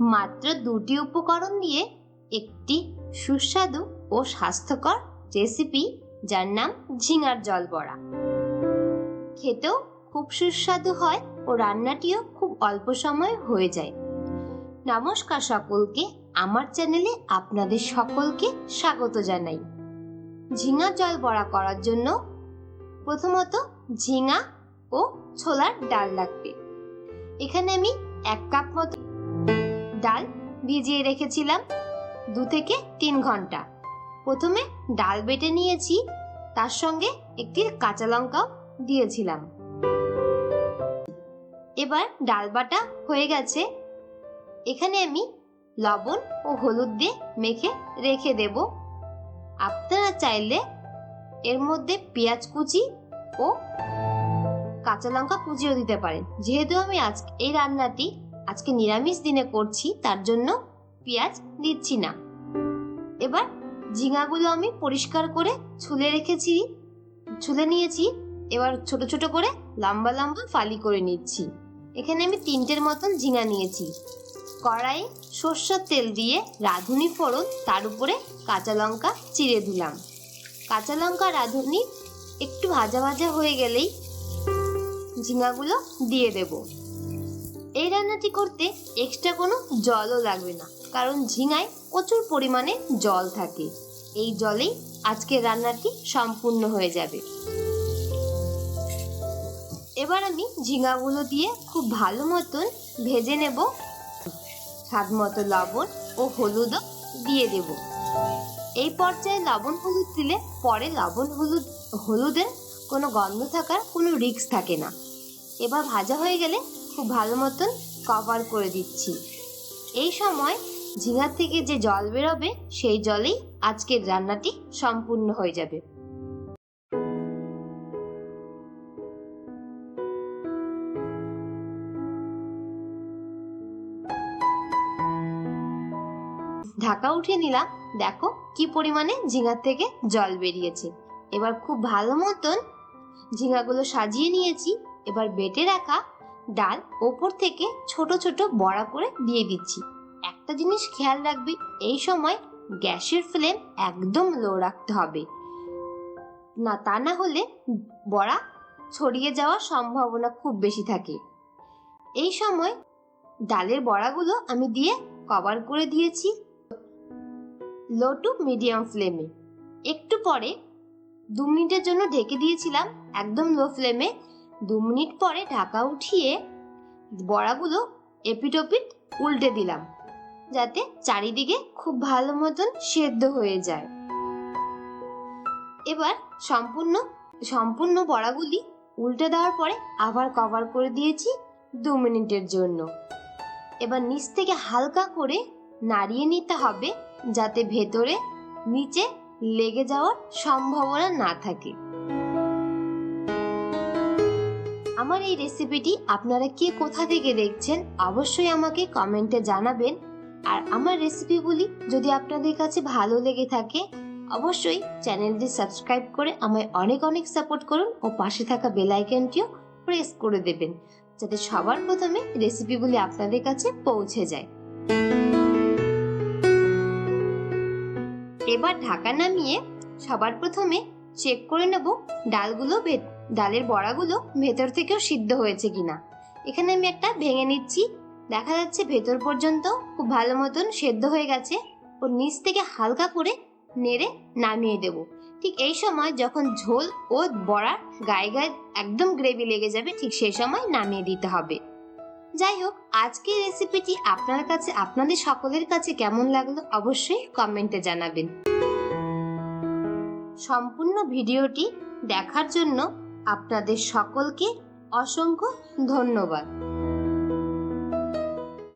মাত্র দুটি উপকরণ দিয়ে একটি সুস্বাদু ও স্বাস্থ্যকর রেসিপি যার নাম ঝিঙার জল বড়া খেতেও খুব সুস্বাদু হয় ও রান্নাটিও খুব অল্প সময় হয়ে যায়। নমস্কার সকলকে, আমার চ্যানেলে আপনাদের সকলকে স্বাগত জানাই। ঝিঙা জল বড়া করার জন্য প্রথমত ঝিঙা ও ছোলার ডাল লাগবে। এখানে আমি এক কাপ মতো ডাল ভিজিয়ে রেখেছিলাম দু থেকে তিন ঘণ্টা। প্রথমে ডাল বেটে নিয়েছি, তার সঙ্গে একটি কাঁচা লঙ্কাও দিয়েছিলাম। এবার ডাল বাটা হয়ে গেছে। এখানে আমি লবণ ও হলুদ দিয়ে মেখে রেখে দেব। আপনারা চাইলে এর মধ্যে পেঁয়াজ কুচি ও কাঁচা লঙ্কা কুচিও দিতে পারেন। যেহেতু আমি আজ এই রান্নাটি আজকে নিরামিষ দিনে করছি, তার জন্য পেঁয়াজ দিচ্ছি না। এবার ঝিঙাগুলো আমি পরিষ্কার করে ছুলে রেখেছি, ছুলে নিয়েছি, এবার ছোট ছোট করে লম্বা লম্বা ফালি করে নিচ্ছি। এখানে আমি তিনটের মতন ঝিঙা নিয়েছি। কড়াইয়ে সর্ষের তেল দিয়ে রাঁধুনি ফোড়ন, তার উপরে কাঁচা লঙ্কা চিড়ে দিলাম। কাঁচা লঙ্কা রাঁধুনি একটু ভাজা ভাজা হয়ে গেলেই ঝিঙাগুলো দিয়ে দেব। রান্নাটি করতে এক্সট্রা কোনো জলও লাগবে না, কারণ ঝিঙায় প্রচুর পরিমাণে জল থাকে। এই জলেই আজকে রান্নাটি সম্পূর্ণ হয়ে যাবে। এবার আমি ঝিঙাগুলো দিয়ে খুব ভালো মতন ভেজে নেব। স্বাদ মতো লবণ ও হলুদও দিয়ে দেব। এই পর্যায়ে লবণ হলুদ দিলে পরে লবণ হলুদ, হলুদের কোনো গন্ধ থাকার কোনো রিস্ক থাকে না। এবার ভাজা হয়ে গেলে খুব ভালো মতন কভার করে দিচ্ছি। এই সময় ঝিঙার থেকে যে জল বেরোবে, সেই জলেই আজকের রান্নাটি সম্পূর্ণ হয়ে যাবে। ঢাকা উঠিয়ে নিলাম। দেখো কি পরিমাণে ঝিঙার থেকে জল বেরিয়েছে। এবার খুব ভালো মতন ঝিঙাগুলো সাজিয়ে নিয়েছি। এবার বেটে রাখা ডাল ওপর থেকে ছোট ছোট বড়া করে দিয়ে দিচ্ছি। একটা জিনিস খেয়াল রাখবি, এই সময় গ্যাসের ফ্লেম একদম লো রাখতে হবে। না, তা না হলে বড়া ছড়িয়ে যাওয়ার সম্ভাবনা খুব বেশি থাকে। এই সময় ডালের বড়াগুলো আমি দিয়ে কভার করে দিয়েছি লো টু মিডিয়াম ফ্লেমে। একটু পরে দু মিনিটের জন্য ঢেকে দিয়েছিলাম একদম লো ফ্লেমে দু মিনিট পরে ঢাকা উঠিয়ে বড়াগুলো এপিটোপিট উল্টে দিলাম, যাতে চারিদিকে খুব ভালো মতন সেদ্ধ হয়ে যায়। এবার সম্পূর্ণ সম্পূর্ণ বড়াগুলি উল্টে দেওয়ার পরে আবার কভার করে দিয়েছি দু মিনিটের জন্য। এবার নিচ থেকে হালকা করে নাড়িয়ে নিতে হবে, যাতে ভেতরে, নিচে লেগে যাওয়ার সম্ভাবনা না থাকে। আমার এই রেসিপিটি আপনারা কে কোথা থেকে দেখছেন, অবশ্যই আমাকে কমেন্টে জানাবেন। আর আমার রেসিপিগুলি যদি আপনাদের কাছে ভালো লেগে থাকে, অবশ্যই চ্যানেলটি সাবস্ক্রাইব করে আমায় অনেক অনেক সাপোর্ট করুন ও পাশে থাকা বেল আইকনটিও প্রেস করে দেবেন, যাতে সবার প্রথমে রেসিপিগুলি আপনাদের কাছে পৌঁছে যায়। এবার ঢাকা নামিয়ে সবার প্রথমে চেক করে নেব ডালগুলো ভে- ডালের বড়াগুলো ভেতর থেকেও সিদ্ধ হয়েছে কিনা। এখানে আমি একটা ভেঙে নিচ্ছি। দেখা যাচ্ছে ভেতর পর্যন্ত খুব ভালো মতন সেদ্ধ হয়ে গেছে। ও নিচ থেকে হালকা করে নেড়ে নামিয়ে দেব। ঠিক এই সময় যখন ঝোল ও বড়ার গায়ে গায়ে একদম গ্রেভি লেগে যাবে, ঠিক সেই সময় নামিয়ে দিতে হবে। যাই হোক, আজকের রেসিপিটি আপনার কাছে, আপনাদের সকলের কাছে কেমন লাগল অবশ্যই কমেন্টে জানাবেন। সম্পূর্ণ ভিডিওটি দেখার জন্য আপনাদের সকলকে অসংখ্য ধন্যবাদ।